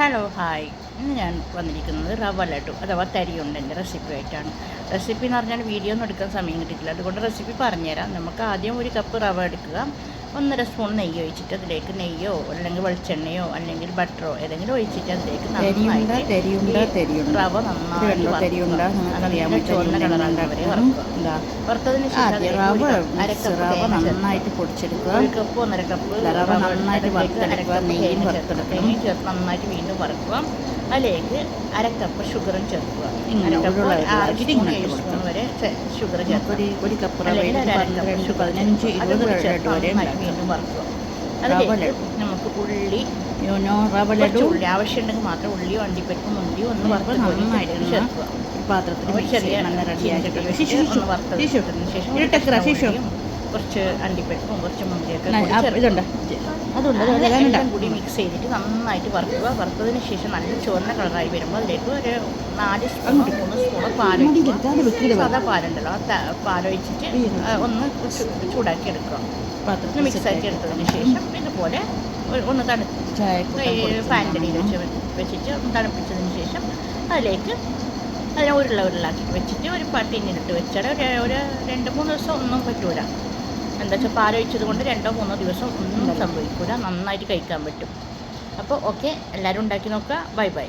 Hello hi ഇന്ന് ഞാൻ വന്നിരിക്കുന്നത് റവ ലഡു അഥവാ തരിയുണ്ടന്റെ റെസിപ്പി ആയിട്ടാണ്. റെസിപ്പി എന്ന് പറഞ്ഞാൽ വീഡിയോ ഒന്നും എടുക്കാൻ സമയം കിട്ടിയിട്ടില്ല. അതുകൊണ്ട് റെസിപ്പി പറഞ്ഞുതരാം. നമുക്ക് ആദ്യം ഒരു കപ്പ് റവ എടുക്കുക. ഒന്നര സ്പൂൺ നെയ്യ് ഒഴിച്ചിട്ട് അതിലേക്ക് നെയ്യോ അല്ലെങ്കിൽ വെളിച്ചെണ്ണയോ അല്ലെങ്കിൽ ബട്ടറോ ഏതെങ്കിലും ഒഴിച്ചിട്ട് അതിലേക്ക് നന്നായിട്ട് റവ നന്നായിട്ട് ചുവന്ന വറുത്തതിന് റവ കപ്പ് പൊടിച്ചെടുക്കുക. ഒരു കപ്പ് ഒന്നര കപ്പ് റവ നന്നായിട്ട് വറുത്തെടുക്കുക, നെയ്യും. ചേർത്ത് നന്നായിട്ട് വീണ്ടും വറുക്കുക. അതിലേക്ക് അരക്കപ്പ് ഷുഗറും ചേർക്കുക. ഇങ്ങനെ സ്പൂൺ വരെ ഷുഗർ ചേർക്കുക. ഒരു കപ്പ് കൂടി ചേർത്ത് വരെ വീണ്ടും വറുക്കുക. നമുക്ക് ഉള്ളി യോനോ റവ ലഡു. ഉള്ളി. ആവശ്യമുണ്ടെങ്കിൽ മാത്രം ഉള്ളി അണ്ടിപ്പരിപ്പും മുന്തി ഒന്ന് വറുത്ത് നന്നായിട്ട് ചേർക്കുക. പാത്രത്തിൽ ചെറിയ ശിശു. കുറച്ച് അണ്ടിപ്പരിപ്പും കുറച്ച് മുന്തിയൊക്കെ. ഇതുണ്ട്. അതുണ്ട്. അത് അതെല്ലാം കൂടി മിക്സ് ചെയ്തിട്ട് നന്നായിട്ട് വറുക്കുക. വറുത്തതിന് ശേഷം നല്ല ചുവന്ന കളറായി വരുമ്പോൾ അതിലേക്ക് ഒരു നാല് സ്പൂൺ മൂന്ന് സ്പൂൺ വെക്കരുത് സാധാ പാലുണ്ടല്ലോ ആ പാലൊഴിച്ചിട്ട് ഒന്ന് ചൂടാക്കി എടുക്കുക. പാത്രത്തിൽ മിക്സ് ആക്കി എടുത്തതിന് ശേഷം ഇതുപോലെ ഒന്ന് തണുപ്പിച്ച് ചായ വെച്ച് വെച്ചിട്ട് ഒന്ന് തണുപ്പിച്ചതിന് ശേഷം അതിലേക്ക് അതിനെ ഉരുള ഉരുളാക്കി വെച്ചിട്ട് ഒരു പട്ടിനിട്ട് വെച്ചാൽ ഒരു ഒരു രണ്ട് മൂന്ന് ദിവസം ഒന്നും പറ്റൂല. എന്താ വെച്ചാൽ പാലൊഴിച്ചത് കൊണ്ട് രണ്ടോ മൂന്നോ ദിവസം ഒന്നും സംഭവിക്കൂല. നന്നായിട്ട് കഴിക്കാൻ പറ്റും. അപ്പോൾ ഓക്കെ എല്ലാവരും ഉണ്ടാക്കി നോക്കുക. Bye bye.